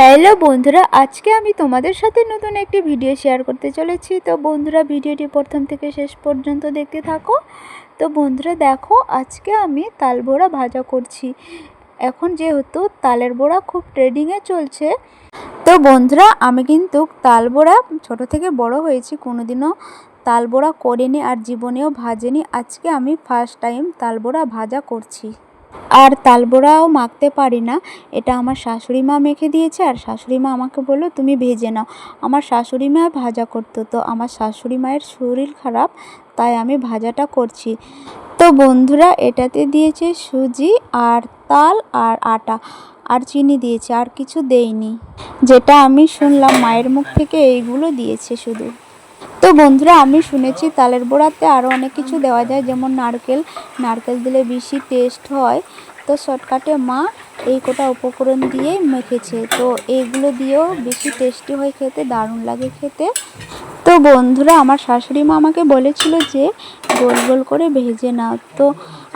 Hello বন্ধুরা, আজকে আমি তোমাদের সাথে নতুন একটি ভিডিও শেয়ার করতে চলেছি। তো বন্ধুরা ভিডিওটি প্রথম থেকে শেষ পর্যন্ত দেখতে থাকো। তো বন্ধুরা, দেখো, আজকে আমি তাল বড়া ভাজা করছি। এখন যেহেতু তালের বড়া খুব ট্রেডিংয়ে চলছে, তো বন্ধুরা, আমি কিন্তু তাল বড়া ছোটো থেকে বড় হয়েছি, কোনোদিনও তাল বড়া করিনি আর জীবনেও ভাজেনি। আজকে আমি ফার্স্ট টাইম তাল বড়া ভাজা করছি। আর তালবোড়াও মাখতে পারি না। এটা আমার শাশুড়ি মা মেখে দিয়েছে আর শাশুড়ি মা আমাকে বলল, তুমি ভেজে নাও। আমার শাশুড়ি মা ভাজা করতো, তো আমার শাশুড়ি মায়ের শরীর খারাপ, তাই আমি ভাজাটা করছি। তো বন্ধুরা, এটাতে দিয়েছে সুজি আর তাল আর আটা আর চিনি দিয়েছে, আর কিছু দেয়নি যেটা আমি শুনলাম মায়ের মুখ থেকে, এইগুলো দিয়েছে শুধু। তো বন্ধুরা, আমি শুনেছি তালের বড়াতে আরও অনেক কিছু দেওয়া যায়, যেমন নারকেল। নারকেল দিলে বেশি টেস্ট হয়। তো শর্টকাটে মা এই কোটা উপকরণ দিয়ে মেখেছে। তো এইগুলো দিয়েও বেশি টেস্টি হয় খেতে, দারুণ লাগে খেতে। তো বন্ধুরা, আমার শাশুড়ি মা আমাকে বলেছিল যে, গোল গোল করে ভেজে নাও। তো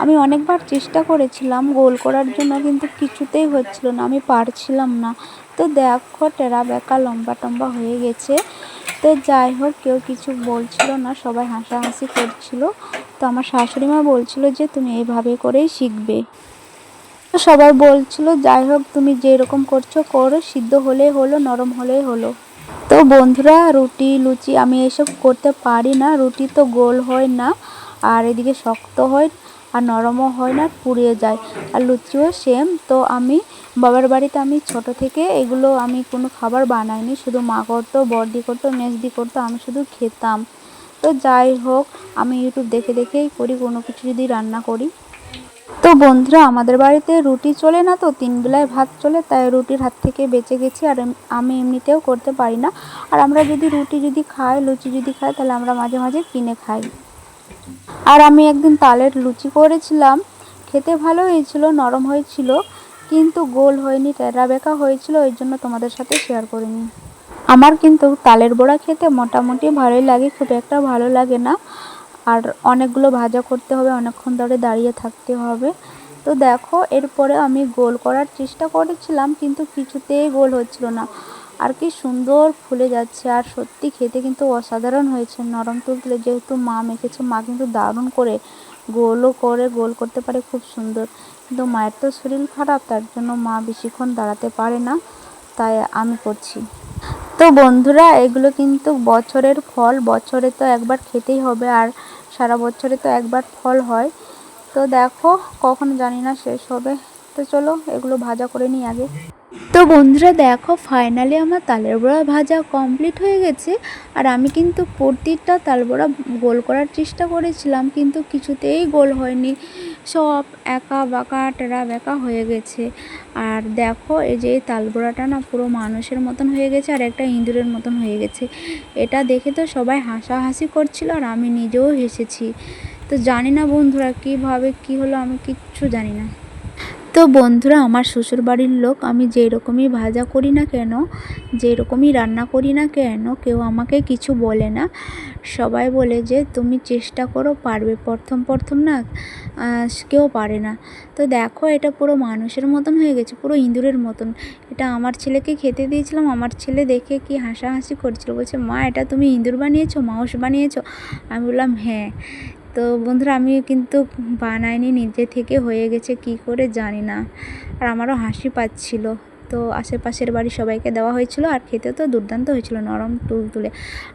আমি অনেকবার চেষ্টা করেছিলাম গোল করার জন্য, কিন্তু কিছুতেই হচ্ছিল না, আমি পারছিলাম না। তো দেখো টেরা বেকা লম্বা টম্বা হয়ে গেছে। তো যাই হোক, কেউ কিছু বলছিল না, সবাই হাসাহাসি করছিল। তো আমার শাশুড়ি মা বলছিল যে, তুমি এইভাবে করেই শিখবে। সবাই বলছিল, যাই হোক, তুমি যেরকম করছ করো, সিদ্ধ হলেই হলো, নরম হলেই হলো। তো বন্ধুরা, রুটি, লুচি, আমি এসব করতে পারি না। রুটি তো গোল হয় না, আর এদিকে শক্ত হয়। আর নরমও হয় না পুড়িয়ে যায়। আর লুচিও সেম তো আমি, বাবার বাড়িতে আমি ছোট থেকে এগুলো আমি কোনো খাবার বানাইনি, শুধু মা করতো, বড়দি করতো, মেজদি করতো, আমি শুধু খেতাম। তো যাই হোক, আমি ইউটিউব দেখে দেখেই করি, কোনো কিছু যদি রান্না করি। তো বন্ধুরা, আমাদের বাড়িতে রুটি চলে না তো, তিন বেলায় ভাত চলে, তাই রুটির হাত থেকে বেঁচে গেছি, আর আমি এমনিতেও করতে পারি না। আর আমরা যদি রুটি যদি খাই, লুচি যদি খাই, তাহলে আমরা মাঝে মাঝে কিনে খাই। আর আমি একদিন তালের লুচি করেছিলাম, খেতে ভালো হয়েছিল, নরম হয়েছিল, কিন্তু গোল হয়নি, টেরা বেঁকা হয়েছিল, ওই জন্য তোমাদের সাথে শেয়ার করিনি। আমার কিন্তু তালের বড়া খেতে মোটামুটি ভালোই লাগে, খুব একটা ভালো লাগে না। আর অনেকগুলো ভাজা করতে হবে, অনেকক্ষণ ধরে দাঁড়িয়ে থাকতে হবে। তো দেখো, এরপরে আমি গোল করার চেষ্টা করেছিলাম, কিন্তু কিছুতেই গোল হচ্ছিল না। আর কি সুন্দর ফুলে যাচ্ছে। আর সত্যি খেতে কিন্তু অসাধারণ হয়েছে। নরম তুলতুলে যেহেতু মা মেখেছে, মা কিন্তু দারুণ করে গোলও করে, গোল করতে পারে খুব সুন্দর। কিন্তু মায়ের তো শরীর খারাপ, তার জন্য মা বেশিক্ষণ দাঁড়াতে পারে না, তাই আমি করছি। তো বন্ধুরা, এগুলো কিন্তু বছরের ফল। বছরে তো একবার খেতেই হবে আর সারা বছরে তো একবার ফল হয়। তো দেখো, কখন জানি না শেষ হবে। তো চলো, এগুলো ভাজা করে নিই আগে। তো বন্ধুরা দেখো ফাইনালি আমার তালের বড়া ভাজা কমপ্লিট হয়ে গেছে। আর আমি কিন্তু প্রতিটা তাল বড়া গোল করার চেষ্টা করেছিলাম, কিন্তু কিছুতেই গোল হয়নি। সব একা বাঁকা, টেরা বেঁকা হয়ে গেছে। আর দেখো, এই যে এই তাল বড়াটা না পুরো মানুষের মতন হয়ে গেছে, আর একটা ইঁদুরের মতন হয়ে গেছে। এটা দেখে তো সবাই হাসাহাসি করছিল, আর আমি নিজেও হেসেছি। তো জানি না বন্ধুরা, কীভাবে, কী হলো আমি কিচ্ছু জানি না। তো বন্ধুরা, আমার শ্বশুর বাড়ির লোক, আমি যেই রকমই ভাজা করি না কেন, যেই রকমই রান্না করি না কেন, কেউ আমাকে কিছু বলে না। সবাই বলে যে, তুমি চেষ্টা করো, পারবে প্রথম প্রথম না কেউ পারে না। তো দেখো, এটা পুরো মানুষের মতন হয়ে গেছে, পুরো ইঁদুরের মতন। এটা আমার ছেলেকে খেতে দিয়েছিলাম, আমার ছেলে দেখে কি হাসাহাসি করছিল। বলছে, মা, এটা তুমি ইঁদুর বানিয়েছো, মাউস বানিয়েছো? আমি বললাম হ্যাঁ। তো বন্ধুরা আমি কিন্তু বানাইনি, নিজে থেকে হয়ে গেছে, কি করে জানি না। আর আমারও হাসি পাচ্ছিল। তো আশেপাশের বাড়ি সবাইকে দেওয়া হয়েছিল, আর খেতে তো দুর্দান্ত হয়েছিল, নরম তুল তুলে।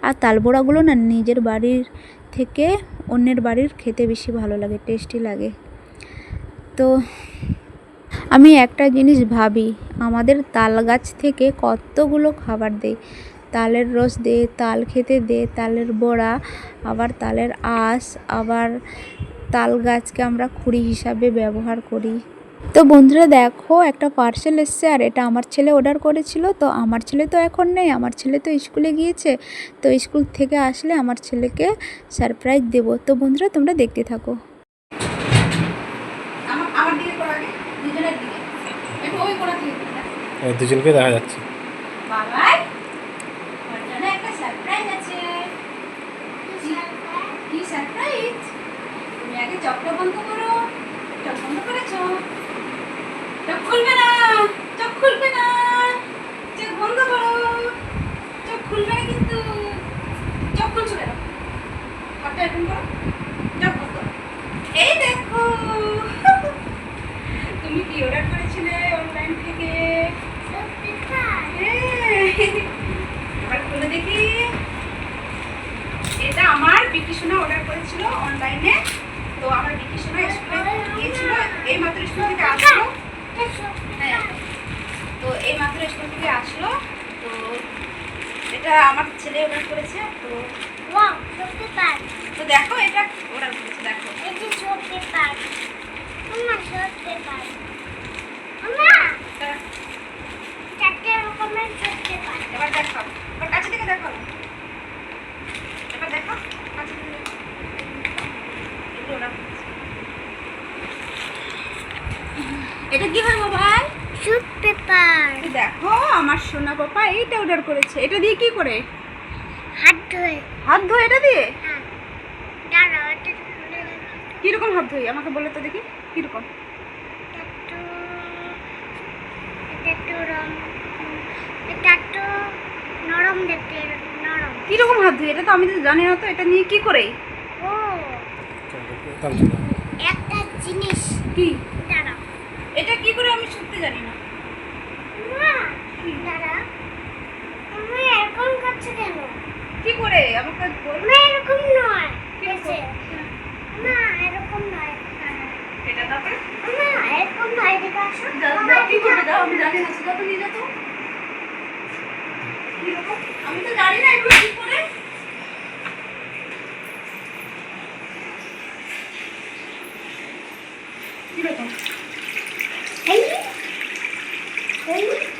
আর তালবোড়াগুলো না, নিজের বাড়ির থেকে অন্যের বাড়ির খেতে বেশি ভালো লাগে টেস্টি লাগে। তো আমি একটা জিনিস ভাবি, আমাদের তাল গাছ থেকে কতগুলো খাবার দেয় তালের রস দে তাল খেতে দে তালের বড়া আবার তালের আঁশ আবার তাল গাছকে আমরা খুঁড়ি হিসাবে ব্যবহার করি। তো বন্ধুরা দেখো একটা পার্সেল এসছে আর এটা আমার ছেলে অর্ডার করেছিল। তো আমার ছেলে তো এখন নেই আমার ছেলে তো স্কুলে গিয়েছে। তো স্কুল থেকে আসলে আমার ছেলেকে সারপ্রাইজ দেবো। তো বন্ধুরা তোমরা দেখতে থাকো। আমার আমার দিকে। করা চকটা বন্ধ করো চক বন্ধ করেছ চক খুলবে না চক খুলবে না, চোখ বন্ধ করো। চোখ খুলবে না কিন্তু, চোখ খুলছো কেন? চকটা এরকম করো চক বন্ধ এই স্কুল থেকে আসলো তো এটা আমার ছেলে অর্ডার করেছে তো ওয়াও তো দেখো এটা অর্ডার করেছে দেখো। এবার দেখো এবার কাছে থেকে দেখো এবার দেখো কাছে থেকে দেখো এগুলো এটা কি হয় মোবাইল সুট পেপার। দেখো আমার সোনা পাপা এইটা অর্ডার করেছে। এটা দিয়ে কি করে? হাত ধুয়ে। হাত ধোয় এটা দিয়ে? হ্যাঁ। কীরকম হাত ধোই? আমাকে বলে তো দেখি কীরকম? নরম দেখতে নরম। কীরকম হাত ধুই? এটা তো আমি তো জানি না তো এটা নিয়ে কি করে? ও। একটা জিনিস। কি? দাঁড়াও। এটা কি করে আমি শুনতে জানি না। তুমি এরকম করছ কেন? কি করে? আমাকে বল। মা এরকম নয়। না এরকম নয়। এটা তারপরে না এরকম নয় এদিকে আসো। কি এদিকে দাও আমি জানি না সেটা তো নিয়ে আমি তো জানি না এগুলো কি করে। কীরকম এই, এই, ওখানে থাকলে হ্যাঁ, এই,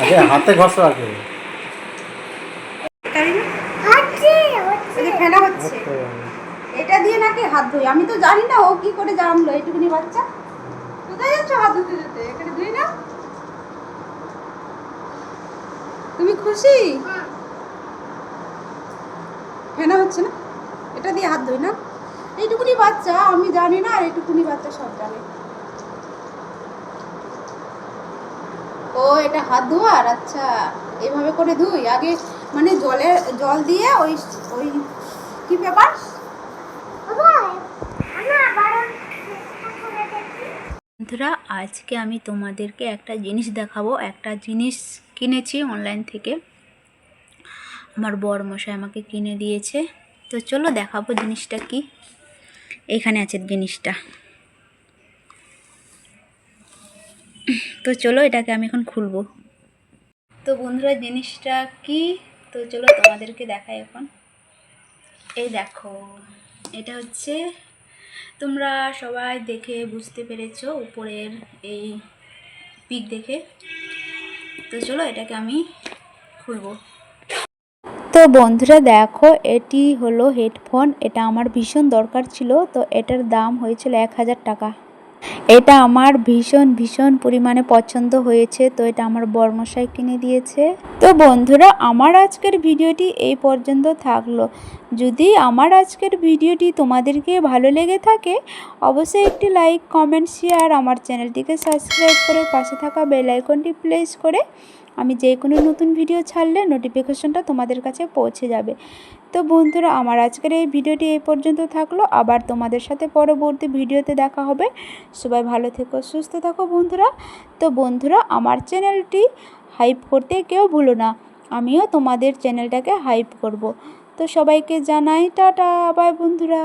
আচ্ছা হাতে ঘষো আগে হচ্ছে, এটা দিয়ে নাকি হাত ধুই। আমি তো জানি না ও কি করে জানলো এইটুকুনি বাচ্চা। কোথায় যাচ্ছ হাত ধুতে ধুতে এখানে ধুই না? তুমি খুশি? হ্যাঁ, ফেনা হচ্ছে না? এটা দিয়ে হাত ধুই না? এইটুকুনি বাচ্চা আমি জানি না আর এইটুকুনি বাচ্চা সব জানে। ও, এটা হাত ধোয়ার? আচ্ছা এভাবে করে ধুই। আগে মানে জলে, জল দিয়ে ওই ওই কি পেপার। বন্ধুরা, আজকে আমি তোমাদেরকে একটা জিনিস দেখাবো। একটা জিনিস কিনেছি অনলাইন থেকে। আমার বর মশাই আমাকে কিনে দিয়েছে। তো চলো দেখাবো জিনিসটা কি। এখানে আছে জিনিসটা। তো চলো এটাকে আমি এখন খুলবো। তো বন্ধুরা, জিনিসটা কি? তো চলো তোমাদেরকে দেখাই এখন। এই দেখো, এটা হচ্ছে তোমরা সবাই দেখে বুঝতে পেরেছ উপরের এই পিক দেখে। তো চলো এটাকে আমি খুলবো। তো বন্ধুরা, দেখো, এটি হলো হেডফোন। এটা আমার ভীষণ দরকার ছিল, তো এটার দাম হয়েছিল এক হাজার টাকা। এটা আমার ভীষণ ভীষণ পরিমাণে পছন্দ হয়েছে, তো এটা আমার বর্মশাই কিনে দিয়েছে। তো বন্ধুরা, আমার আজকের ভিডিওটি এই পর্যন্ত থাকল। যদি আমার আজকের ভিডিওটি তোমাদেরকে ভালো লেগে থাকে, অবশ্যই একটি লাইক, কমেন্ট, শেয়ার, আমার চ্যানেলটিকে সাবস্ক্রাইব করে পাশে থাকা বেল আইকনটি প্রেস করে আমি যে কোনো নতুন ভিডিও ছাড়লে নোটিফিকেশনটা তোমাদের কাছে পৌঁছে যাবে। তো বন্ধুরা, আমার আজকের এই ভিডিওটি এই পর্যন্ত থাকল। আবার তোমাদের সাথে পরবর্তী ভিডিওতে দেখা হবে। সবাই ভালো থেকো, সুস্থ থাকো বন্ধুরা। তো বন্ধুরা, আমার চ্যানেলটি হাইপ করতে কেউ ভুলো না। আমিও তোমাদের চ্যানেলটাকে হাইপ করব। তো সবাইকে জানাই টাটা, বাই বন্ধুরা।